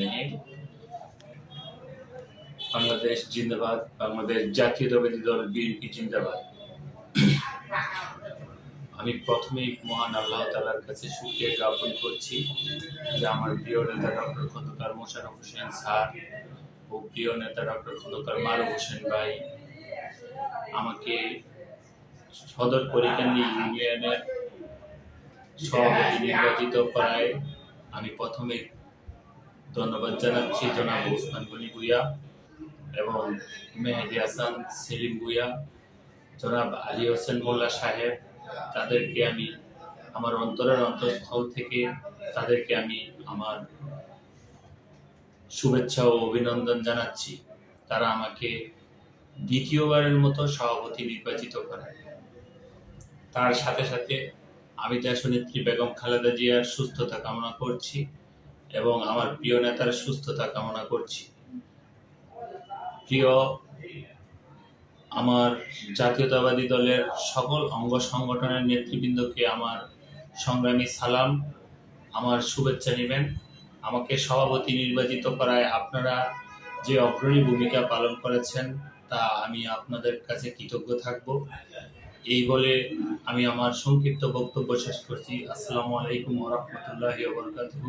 রহিম। বাংলাদেশ জিন্দাবাদ, বাংলাদেশ দল বিএনপি জিন্দাবাদ। আমি প্রথমেই মহান আল্লাহ তালার কাছে সুক্রিয়া জ্ঞাপন করছি যে আমার প্রিয় নেতা ডক্টর খন্দকার মোশারফ হোসেন স্যার ও প্রিয় নেতা ডক্টর খন্দকার মারুফ হোসেন ভাই। আমাকে সদর পরিকান্দি ইউনিয়নের সভাপতি নির্বাচিত করায় আমি প্রথমে ধন্যবাদ জানাচ্ছি জনাব ওসমান গনি ভুইয়া এবং মেহেদি হাসান, সেলিম ভুইয়া, জনাব আলী হোসেন মোল্লা সাহেব। তাদেরকে আমি আমার অন্তরের অন্তঃস্থল থেকে তাদেরকে আমি আমার শুভেচ্ছা ও অভিনন্দন জানাচ্ছি। তারা আমাকে দ্বিতীয়বারের মতো সভাপতি নির্বাচিত করায় তার সাথে সাথে আমি দেশনেত্রী বেগম খালেদা জিয়ার সুস্থতা কামনা করছি। এবং আমার প্রিয় নেতার সুস্থতা কামনা করছি। প্রিয় আমার জাতীয়তাবাদী দলের সকল অঙ্গ সংগঠনের নেতৃবৃন্দকে আমার সংগ্রামী সালাম, আমার শুভেচ্ছা নেবেন। আমাকে সভাপতি নির্বাচিত করায় আপনারা যে অগ্রণী ভূমিকা পালন করেছেন, তা আমি আপনাদের কাছে কৃতজ্ঞ থাকব। এই বলে আমি আমার সংক্ষিপ্ত বক্তব্য শেষ করছি। আসসালামু আলাইকুম রহমতুল্লাহ বরকাতুহ।